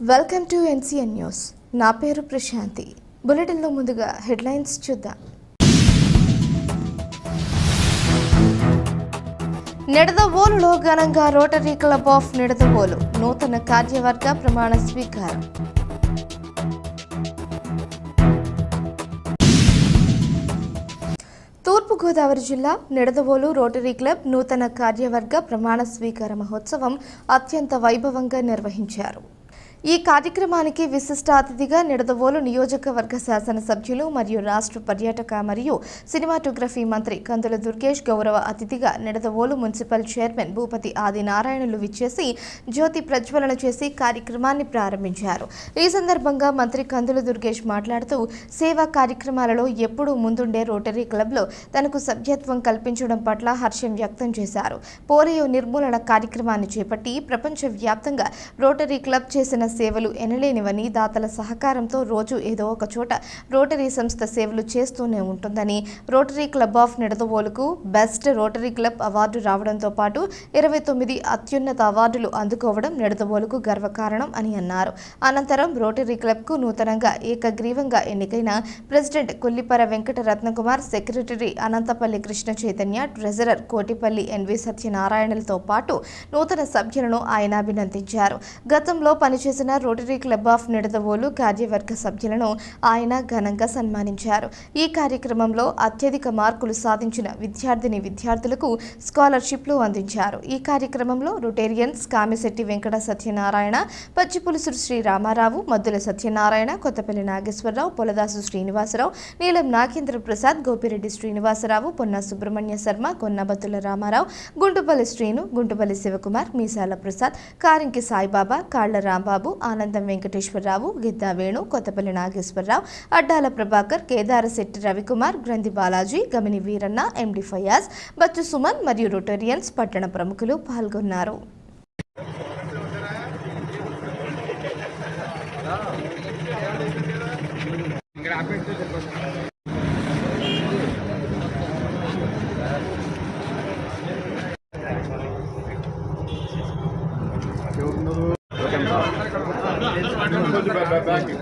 Welcome to NCN news. నా పేరు ప్రశాంతి. బులెటిన్లో ముందుగా హెడ్లైన్స్ చూద్దాం. నిడదవోలులో ఘనంగా రోటరీ క్లబ్ ఆఫ్ నిడదవోలు నూతన కార్యవర్గ ప్రమాణ స్వీకారం. తూర్పుగోదావరి జిల్లా నిడదవోలు రోటరీ క్లబ్ నూతన కార్యవర్గ ప్రమాణ స్వీకార మహోత్సవం అత్యంత వైభవంగా నిర్వహించారు. ఈ కార్యక్రమానికి విశిష్ట అతిథిగా నిడదవోలు నియోజకవర్గ శాసనసభ్యులు మరియు రాష్ట్ర పర్యాటక మరియు సినిమాటోగ్రఫీ మంత్రి కందుల దుర్గేష్ గౌరవ అతిథిగా నిడదవోలు మున్సిపల్ చైర్మన్ భూపతి ఆదినారాయణలు విచ్చేసి జ్యోతి ప్రజ్వలన చేసి కార్యక్రమాన్ని ప్రారంభించారు. ఈ సందర్భంగా మంత్రి కందుల దుర్గేష్ మాట్లాడుతూ సేవా కార్యక్రమాలలో ఎప్పుడూ ముందుండే రోటరీ క్లబ్లో తనకు సభ్యత్వం కల్పించడం పట్ల హర్షం వ్యక్తం చేశారు. పోలియో నిర్మూలన కార్యక్రమాన్ని చేపట్టి ప్రపంచవ్యాప్తంగా రోటరీ క్లబ్ చేసిన సేవలు ఎనలేనివని దాతల సహకారంతో రోజు ఏదో ఒక చోట రోటరీ సంస్థ సేవలు చేస్తూనే ఉంటుందని రోటరీ క్లబ్ ఆఫ్ నిడదవోలుకు బెస్ట్ రోటరీ క్లబ్ అవార్డు రావడంతో పాటు ఇరవై తొమ్మిది అత్యున్నత అవార్డులు అందుకోవడం నిడదవోలుకు గర్వకారణం అని అన్నారు. అనంతరం రోటరీ క్లబ్కు నూతనంగా ఏకగ్రీవంగా ఎన్నికైన president Kollipara Venkata Ratnakumar secretary Anantapalli Krishna Chaitanya treasurer Kotipalli NV సత్యనారాయణలతో పాటు నూతన సభ్యులను ఆయన అభినందించారు. గతంలో పనిచేసిన రోటరీ క్లబ్ ఆఫ్ నిడదవోలు కార్యవర్గ సభ్యులను ఆయన ఘనంగా సన్మానించారు. ఈ కార్యక్రమంలో అత్యధిక మార్కులు సాధించిన విద్యార్థిని విద్యార్థులకు స్కాలర్షిప్లు అందించారు. ఈ కార్యక్రమంలో రొటేరియన్స్ కామిశెట్టి వెంకట సత్యనారాయణ పచ్చిపులుసురు శ్రీ రామారావు మద్దుల సత్యనారాయణ కొత్తపల్లి నాగేశ్వరరావు పొలదాసు శ్రీనివాసరావు నీలం నాగేంద్ర ప్రసాద్ గోపిరెడ్డి శ్రీనివాసరావు పొన్న సుబ్రహ్మణ్య శర్మ కొన్నబత్తుల రామారావు గుంటుపల్లి శ్రీను గుంటుపల్లి శివకుమార్ మీసాల ప్రసాద్ కారింకి సాయిబాబా కాళ్ళ రాంబాబు ఆనందం వెంకటేశ్వరరావు గిద్దా వేణు కొత్తపల్లి నాగేశ్వరరావు అడ్డాల ప్రభాకర్ కేదారశెట్టి రవికుమార్ గ్రంథి బాలాజీ గమిని వీరన్న ఎండి ఫయాజ్ బచ్చు సుమన్ మరియు రొటేరియన్స్ పట్టణ ప్రముఖులు పాల్గొన్నారు. రండి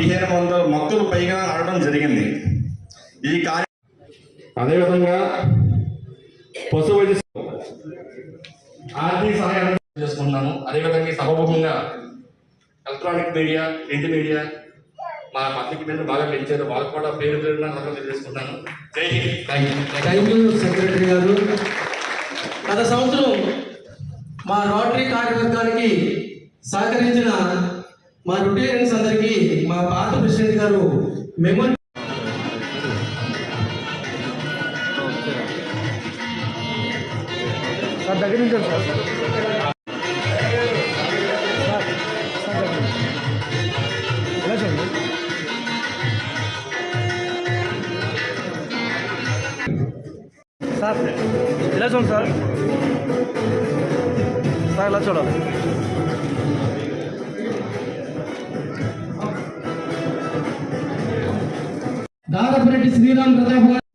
పదిహేను వందల మొక్కలు పైగా నాటడం జరిగింది. ఈ కార్య అదేవిధంగా పశు వైద్య ఆర్థిక సహాయం చేసుకుంటున్నాను. అదేవిధంగా సభముఖంగా ఎలక్ట్రానిక్ మీడియా ప్రింట్ మీడియా మా పత్రిక మీద బాగా పెంచారు. వాళ్ళకు కూడా పేరు పేరున తెలియజేసుకుంటాను థ్యాంక్ యూ సెక్రటరీ గారు. గత సంవత్సరం మా రోటరీ కార్యవర్గానికి సహకరించిన మా రుటేరియన్స్ అందరికీ మా పాత ప్రెసిడెంట్ గారు మెమో దగ్గర నుంచి సార్. ఇలా చూడండి సార్? సార్ ఇలా చూడాలి? దాదాపురెడ్డి శ్రీరామ్ ప్రతాప్ గారు.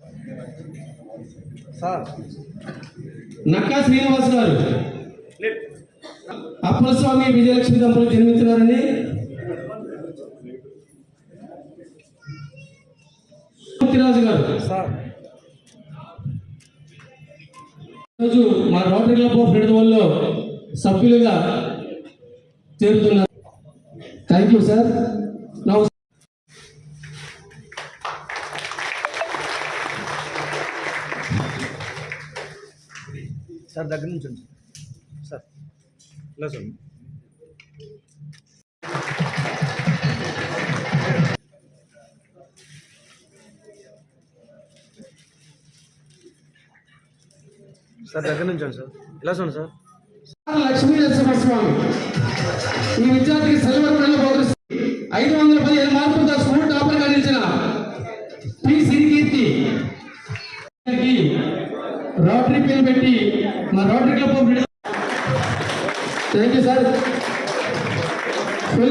సార్. నక్కా శ్రీనివాస్ గారు. అప్పలస్వామి విజయలక్ష్మి దంపతులు జన్మించినారని. మూర్తిరాజు గారు. సార్. ఈరోజు మా రోటరీ క్లబ్ ఆఫ్ నిడదవల్లో సభ్యులుగా చేరుతున్నారు. థ్యాంక్ యూ సార్ సార్ దగ్గర నుంచి ఉంచండి. సార్. ఇలా చూడండి సార్ దగ్గర నుంచి సార్. ఇలా చూడండి సార్. లక్ష్మీ నరసింహస్వామి. ఈ విద్యార్థికి బహుకరిస్తూ ఐదు వందల పదిహేను మార్కులతో to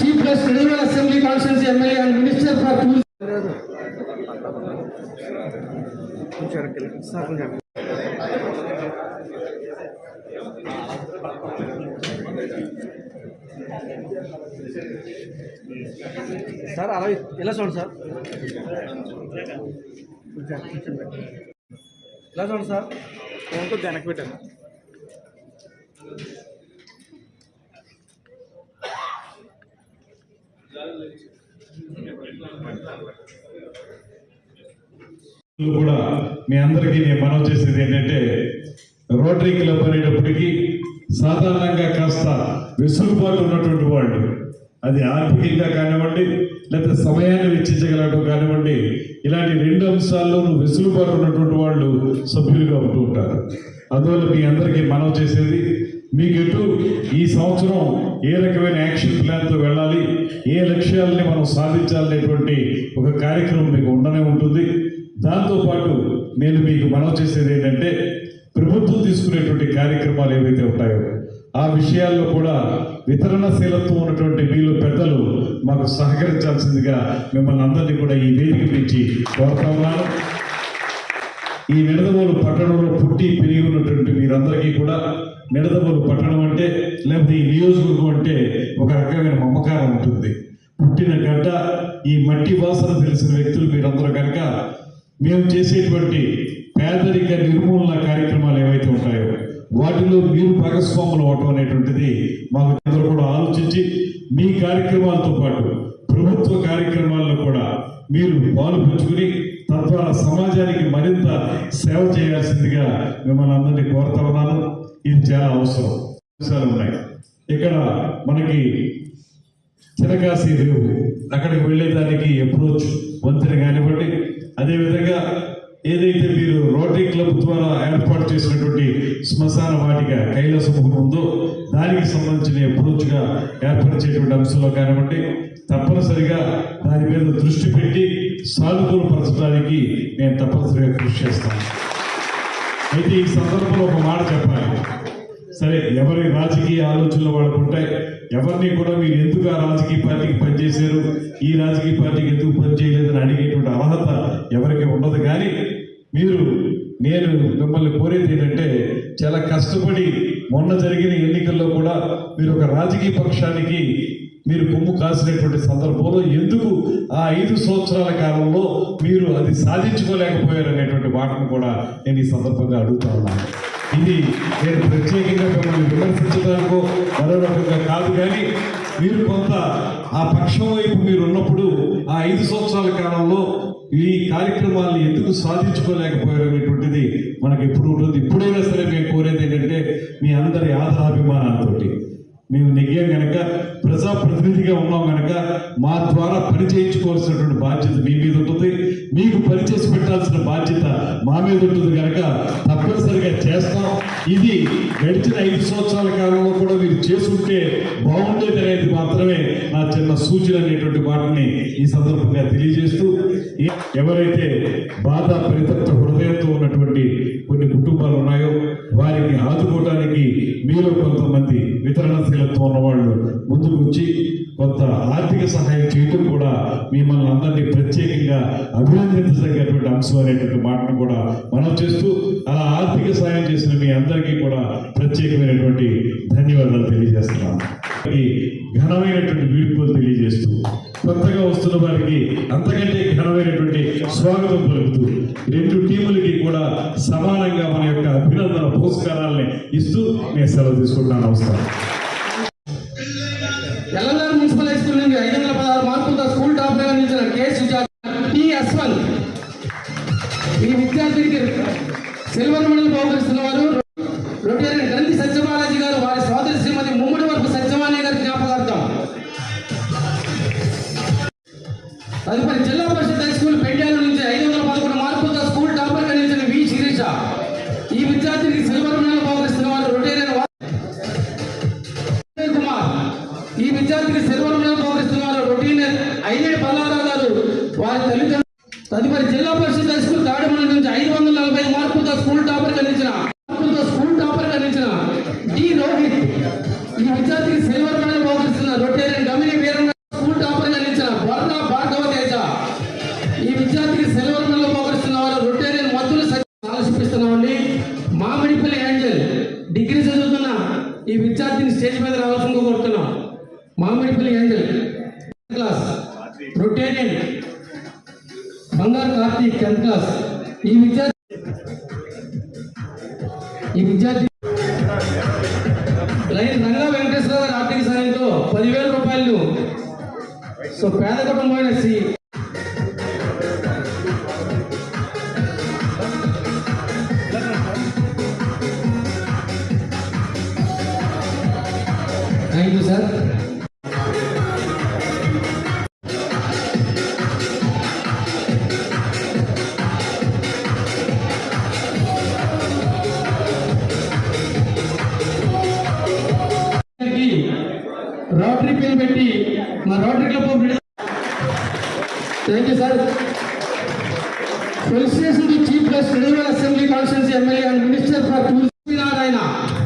chief guest regional assembly constituency MLA and minister for tourism. Sir అలా ఇలా చూడండి సార్. ఇలా చూడండి సార్ ఫోన్ కొద్ది వెనక్కి పెట్టండి కూడా మీ అందరికీ నేను మనవి చేసేది ఏంటంటే రోటరీ క్లబ్ అనేటప్పటికీ సాధారణంగా కాస్త వెసులుబాటు ఉన్నటువంటి వాళ్ళు. అది ఆర్థికంగా కానివ్వండి లేకపోతే సమయాన్ని వెచ్చించగలటం కానివ్వండి ఇలాంటి రెండు అంశాల్లోనూ వెసులుబాటు ఉన్నటువంటి వాళ్ళు సభ్యులుగా ఉంటూ ఉంటారు. అందువల్ల మీ అందరికీ మనవి చేసేది మీకు ఎటు ఈ సంవత్సరం ఏ రకమైన యాక్షన్ ప్లాన్తో వెళ్ళాలి? ఏ లక్ష్యాలని మనం సాధించాలనేటువంటి ఒక కార్యక్రమం మీకు ఉండనే ఉంటుంది. దాంతోపాటు నేను మీకు మనవి చేసేది ఏంటంటే ప్రభుత్వం తీసుకునేటువంటి కార్యక్రమాలు ఏవైతే ఉంటాయో ఆ విషయాల్లో కూడా వితరణశీలత్వం ఉన్నటువంటి వీళ్ళు పెద్దలు మాకు సహకరించాల్సిందిగా మిమ్మల్ని అందరినీ కూడా ఈ వేదిక నుంచి కోరుతా ఉన్నాను. ఈ నిడదవోలు పట్టణంలో పుట్టి పెరిగి ఉన్నటువంటి మీరందరికీ కూడా నిడదవోలు పట్టణం అంటే లేకపోతే ఈ నియోజకవర్గం అంటే ఒక రకమైన మమకారం ఉంటుంది. పుట్టిన గడ్డ ఈ మట్టి వాసన తెలిసిన వ్యక్తులు మీరందరూ కనుక మేము చేసేటువంటి పేదరిక నిర్మూలన కార్యక్రమాలు ఏవైతే ఉంటాయో వాటిలో మీరు భాగస్వాములు అవటం అనేటువంటిది మాకు అందరూ కూడా ఆలోచించి మీ కార్యక్రమాలతో పాటు ప్రభుత్వ కార్యక్రమాల్లో కూడా మీరు పాలు పంచుకుని తద్వారా సమాజానికి మరింత సేవ చేయాల్సిందిగా మిమ్మల్ని అందరినీ కోరుతా ఉన్నాను. ఇది చాలా అవసరం. అంశాలు ఉన్నాయి. ఇక్కడ మనకి చిరకాశి రేవు అక్కడికి వెళ్ళేదానికి అప్రోచ్ వంతెన కానివ్వండి. అదేవిధంగా ఏదైతే మీరు రోటరీ క్లబ్ ద్వారా ఏర్పాటు చేసినటువంటి శ్మశాన వాటిక కైలాసముఖం ఉందో దానికి సంబంధించిన అప్రోచ్గా ఏర్పరిచేటువంటి అంశంలో కానివ్వండి తప్పనిసరిగా దాని మీద దృష్టి పెట్టి సానుకూలపరచడానికి నేను తప్పనిసరిగా కృషి చేస్తాను. అయితే ఈ సందర్భంలో ఒక మాట చెప్పాలి. సరే ఎవరి రాజకీయ ఆలోచనలు వాళ్ళకు ఉంటాయి. ఎవరిని కూడా మీరు ఎందుకు ఆ రాజకీయ పార్టీకి పనిచేశారు? ఈ రాజకీయ పార్టీకి ఎందుకు పనిచేయలేదని అడిగేటువంటి అర్హత ఎవరికి ఉండదు. కానీ మీరు నేను మిమ్మల్ని కోరేది ఏంటంటే చాలా కష్టపడి మొన్న జరిగిన ఎన్నికల్లో కూడా మీరు ఒక రాజకీయ పక్షానికి మీరు కొమ్ము కాసినటువంటి సందర్భంలో ఎందుకు ఆ ఐదు సంవత్సరాల కాలంలో మీరు అది సాధించుకోలేకపోయారు అనేటువంటి మాటను కూడా నేను ఈ సందర్భంగా అడుగుతా ఉన్నాను ఇది నేను ప్రత్యేకంగా మిమ్మల్ని విమర్శించడానికో మరో రకంగా కాదు కానీ మీరు కొంత ఆ పక్షం వైపు మీరు ఉన్నప్పుడు ఆ ఐదు సంవత్సరాల కాలంలో ఈ కార్యక్రమాలను ఎందుకు సాధించుకోలేకపోయారు అనేటువంటిది మనకి ఎప్పుడు ఉంటుంది. ఇప్పుడైనా సరే మేము కోరేది ఏంటంటే మీ అందరి ఆదరాభిమానాలతోటి. మేము నెగ్గాం కనుక ప్రజాప్రతినిధిగా ఉన్నాం గనక మా ద్వారా పని చేయించుకోవాల్సినటువంటి బాధ్యత మీ మీద ఉంటుంది. మీకు పనిచేసి పెట్టాల్సిన బాధ్యత మా మీద ఉంటుంది కనుక తప్పనిసరిగా చేస్తాం. ఇది గడిచిన ఐదు సంవత్సరాల కాలంలో కూడా మీరు చేసుకుంటే బాగుండేది అనేది మాత్రమే నా చిన్న సూచన అనేటువంటి మాటని ఈ సందర్భంగా తెలియజేస్తూ ఎవరైతే బాధ పరితప్త హృదయంతో ఉన్నటువంటి కొన్ని కుటుంబాలు ఉన్నాయో వారికి ఆదుకోవడానికి మీలో ఉన్నవాళ్ళు ముందుకు వచ్చి కొంత ఆర్థిక సహాయం చేయటం కూడా మిమ్మల్ని అందరినీ ప్రత్యేకంగా అభినందించదగినటువంటి అంశం అనేటువంటి మాటను కూడా మనం చేస్తూ అలా ఆర్థిక సహాయం చేసిన మీ అందరికీ కూడా ప్రత్యేకమైనటువంటి ధన్యవాదాలు తెలియజేస్తున్నాను. ఘనమైనటువంటి వీడ్కోలు తెలియజేస్తూ కొత్తగా వస్తున్న వారికి అంతకంటే ఘనమైనటువంటి స్వాగతం పలుకుతూ రెండు టీములకి కూడా సమానంగా మన యొక్క అభినందన పురస్కారాలని ఇస్తూ నేను సెలవు తీసుకుంటాను. నమస్కారం. మామిడిపల్లి ఏంజల్ క్లాస్ రొటేరియన్ బంగారు కార్తీక్ టెన్త్ క్లాస్ ఈ విద్యార్థి ఈ విద్యార్థి లైన్ రంగా వెంకటేశ్వర గారి ఆర్థిక సాయంతో పదివేల రూపాయలు సో పేద కుటుంబమైన Shri thank you sir Association, the Chief Guest, Tribal Assembly Constituency MLA and Minister for Tulsi Narayana.